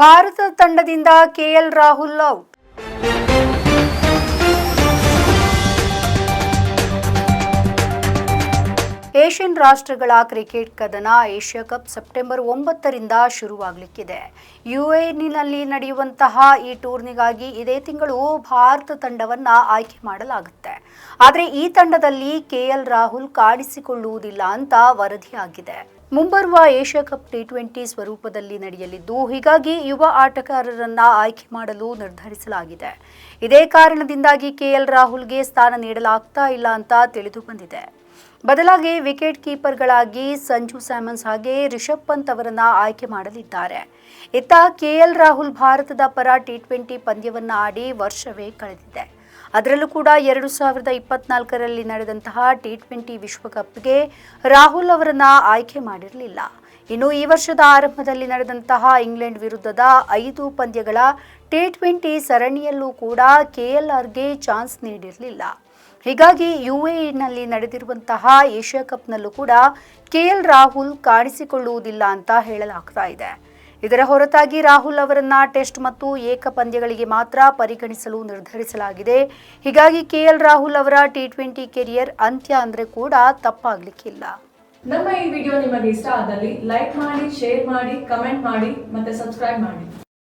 ಭಾರತ ತಂಡದಿಂದ KL Rahul out. Asian ರಾಷ್ಟ್ರಗಳ cricket ಕದನ ಏಷ್ಯಾ ಕಪ್ ಸೆಪ್ಟೆಂಬರ್ ಒಂಬತ್ತರಿಂದ ಶುರುವಾಗಲಿಕ್ಕಿದೆ. ಯುಎನ್ನಲ್ಲಿ ನಡೆಯುವಂತಹ ಈ ಟೂರ್ನಿಗಾಗಿ ಇದೇ ತಿಂಗಳು ಭಾರತ ತಂಡವನ್ನು ಆಯ್ಕೆ ಮಾಡಲಾಗುತ್ತೆ. ಆದರೆ ಈ ತಂಡದಲ್ಲಿ ಕೆಎಲ್ ರಾಹುಲ್ ಕಾಣಿಸಿಕೊಳ್ಳುವುದಿಲ್ಲ ಅಂತ ವರದಿಯಾಗಿದೆ. ಮುಂಬರುವ ಏಷ್ಯಾ ಕಪ್ ಟಿ ಟ್ವೆಂಟಿ ಸ್ವರೂಪದಲ್ಲಿ ನಡೆಯಲಿದ್ದು, ಹೀಗಾಗಿ ಯುವ ಆಟಗಾರರನ್ನ ಆಯ್ಕೆ ಮಾಡಲು ನಿರ್ಧರಿಸಲಾಗಿದೆ. ಇದೇ ಕಾರಣದಿಂದಾಗಿ ಕೆಎಲ್ ರಾಹುಲ್ಗೆ ಸ್ಥಾನ ನೀಡಲಾಗ್ತಾ ಇಲ್ಲ ಅಂತ ತಿಳಿದು ಬಂದಿದೆ ಬದಲಾಗಿ ವಿಕೆಟ್ ಕೀಪರ್ಗಳಾಗಿ ಸಂಜು ಸ್ಯಾಮನ್ಸ್ ಹಾಗೆ ರಿಷಬ್ ಪಂತ್ ಅವರನ್ನ ಆಯ್ಕೆ ಮಾಡಲಿದ್ದಾರೆ. ಇತ್ತ ಕೆಎಲ್ ರಾಹುಲ್ ಭಾರತದ ಪರ ಟಿ ಟ್ವೆಂಟಿ ಪಂದ್ಯವನ್ನ ಆಡಿ ವರ್ಷವೇ ಕಳೆದಿದೆ. ಅದರಲ್ಲೂ ಕೂಡ ಎರಡು ಸಾವಿರದ ಇಪ್ಪತ್ನಾಲ್ಕರಲ್ಲಿ ನಡೆದಂತಹ ಟಿ ಟ್ವೆಂಟಿ ವಿಶ್ವಕಪ್ಗೆ ರಾಹುಲ್ ಅವರನ್ನ ಆಯ್ಕೆ ಮಾಡಿರಲಿಲ್ಲ. ಇನ್ನು ಈ ವರ್ಷದ ಆರಂಭದಲ್ಲಿ ನಡೆದಂತಹ ಇಂಗ್ಲೆಂಡ್ ವಿರುದ್ಧದ ಐದು ಪಂದ್ಯಗಳ ಟಿ ಟ್ವೆಂಟಿ ಸರಣಿಯಲ್ಲೂ ಕೂಡ ಕೆಎಲ್ಆರ್ಗೆ ಚಾನ್ಸ್ ನೀಡಿರಲಿಲ್ಲ. ಹೀಗಾಗಿ ಯುಎಇನಲ್ಲಿ ನಡೆದಿರುವಂತಹ ಏಷ್ಯಾ ಕಪ್ನಲ್ಲೂ ಕೂಡ ಕೆಎಲ್ ರಾಹುಲ್ ಕಾಣಿಸಿಕೊಳ್ಳುವುದಿಲ್ಲ ಅಂತ ಹೇಳಲಾಗ್ತಾ ಇದೆ. ಇದರ ಹೊರತಾಗಿ ರಾಹುಲ್ ಅವರನ್ನ ಟೆಸ್ಟ್ ಮತ್ತು ಏಕ ಪಂದ್ಯಗಳಿಗೆ ಮಾತ್ರ ಪರಿಗಣಿಸಲು ನಿರ್ಧರಿಸಲಾಗಿದೆ. ಹೀಗಾಗಿ ಕೆಎಲ್ ರಾಹುಲ್ ಅವರ ಟಿ ಟ್ವೆಂಟಿ ಕೆರಿಯರ್ ಅಂತ್ಯ ಅಂದ್ರೆ ಕೂಡ ತಪ್ಪಾಗ್ಲಿಕ್ಕಿಲ್ಲ ನಮ್ಮ ಈ ವಿಡಿಯೋ ನಿಮಗೆ ಇಷ್ಟ ಆದಲ್ಲಿ ಲೈಕ್ ಮಾಡಿ, ಶೇರ್ ಮಾಡಿ, ಕಮೆಂಟ್ ಮಾಡಿ ಮತ್ತೆ ಸಬ್ಸ್ಕ್ರೈಬ್ ಮಾಡಿ.